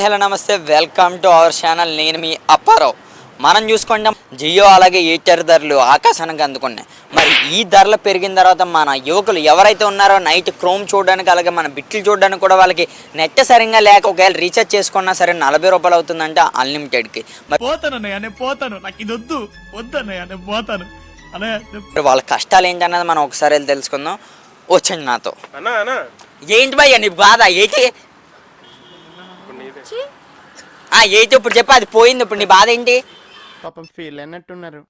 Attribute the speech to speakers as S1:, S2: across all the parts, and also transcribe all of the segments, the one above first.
S1: Hello నమస్తే. Welcome to our channel. నేను మీ అప్పారావు. మనం చూసుకుంటాం జియో అలాగే ఎయిటర్ ధరలు ఆకాశానికి అందుకున్నాయి. మరి ఈ ధరలు పెరిగిన తర్వాత మన యువకులు ఎవరైతే ఉన్నారో నైట్ క్రోమ్ చూడడానికి అలాగే మన బిట్లు చూడడానికి కూడా వాళ్ళకి నెట్ సరిగ్గా లేక ఒకవేళ రీఛార్జ్ చేసుకున్నా సరే నలభై రూపాయలు అవుతుందంటే అన్లిమిటెడ్కి. మరి
S2: పోతాను పోతాను. నాకు ఇది వద్దు. పోతాను.
S1: మరి వాళ్ళ కష్టాలు ఏంటన్నది మనం ఒకసారి తెలుసుకుందాం. వచ్చండి నాతో.
S3: అన్నా అన్నా.
S1: ఏంటి భయ్య నీ బాధ? ఏంటి ఆ, ఏంటి ఇప్పుడు చెప్పు అది పోయింది ఇప్పుడు నీ బాధ ఏంటి?
S4: పాపం ఫీల్ అయినట్టున్నారు.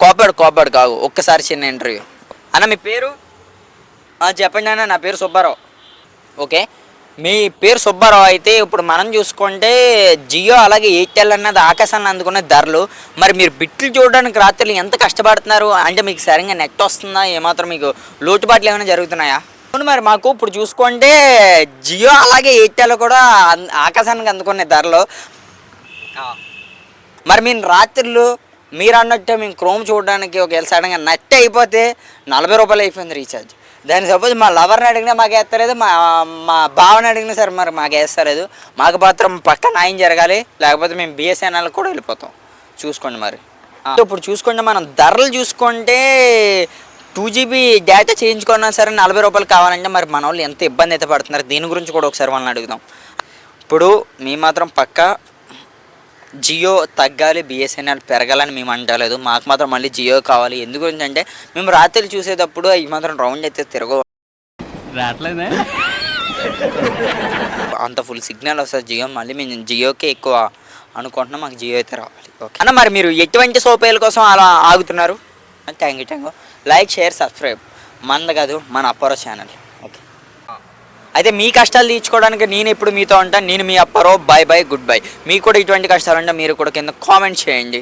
S1: కోపాడు కోపాడు కాదు ఒక్కసారి చిన్న ఇంటర్వ్యూ అన్న మీ పేరు? ఆ, చెప్పండి అన్న నా పేరు సుబ్బారావు. ఓకే? మీ పేరు సుబ్బారావు అయితే ఇప్పుడు మనం చూసుకుంటే జియో అలాగే ఎయిర్టెల్ అన్నది ఆకాశాన్ని అందుకునే ధరలు. మరి మీరు బిట్లు చూడడానికి రాత్రులు ఎంత కష్టపడుతున్నారు? అంటే మీకు సరిగ్గా నెట్ వస్తుందా? ఏమాత్రం మీకు లోటుపాట్లు ఏమైనా జరుగుతున్నాయా? అవును మరి మాకు ఇప్పుడు చూసుకుంటే జియో అలాగే ఎయిర్టెల్ కూడా ఆకాశానికి అందుకునే ధరలు. మరి మేము రాత్రులు మీరు అన్నట్టే మేము క్రోమ్ చూడడానికి ఒకవేళ సడన్గా నట్ అయిపోతే నలభై రూపాయలు అయిపోయింది రీఛార్జ్ దాని సపోజ్ మా లవర్ని అడిగినా మాకు వేస్తలేదు మా మా బావని అడిగినా సరే మరి మాకు వేస్తలేదు. మాకు మాత్రం పక్క న్యాయం జరగాలి లేకపోతే మేము బిఎస్ఎన్ఎల్ కూడా వెళ్ళిపోతాం. చూసుకోండి మరి. ఇప్పుడు చూసుకోండి మనం ధరలు చూసుకుంటే టూ జీబీ డేటా చేయించుకున్నా సరే నలభై రూపాయలు కావాలంటే మరి మన వాళ్ళు ఎంత ఇబ్బంది అయితే పడుతున్నారు? దీని గురించి కూడా ఒకసారి వాళ్ళని అడుగుదాం. ఇప్పుడు మీ మాత్రం పక్క జియో తగ్గాలి బిఎస్ఎన్ఎల్ పెరగాలని మేము అంటలేదు. మాకు మాత్రం మళ్ళీ జియో కావాలి. ఎందుకు అంటే మేము రాత్రి చూసేటప్పుడు ఈ మాత్రం రౌండ్ అయితే తిరగవు.
S2: రావట్లేదే?
S1: అంత ఫుల్ సిగ్నల్ వస్తుంది జియో. మళ్ళీ మేము జియోకే ఎక్కువ అనుకుంటున్నాం. మాకు జియో అయితే రావాలి. ఓకే. అన్న మరి మీరు ఎటువంటి సోపేల కోసం అలా ఆగుతున్నారు? Thank you thank you. Like share subscribe. మంద కాదు మన అప్పారో ఛానల్. ఓకే. అయితే మీ కష్టాలు తీర్చుకోవడానికి నేను ఇప్పుడు మీతో ఉంటాను నేను మీ అప్పారో బాయ్ బాయ్ గుడ్ బై. మీకు కూడా ఇటువంటి కష్టాలు ఉంటే మీరు కూడా కింద కామెంట్ చేయండి.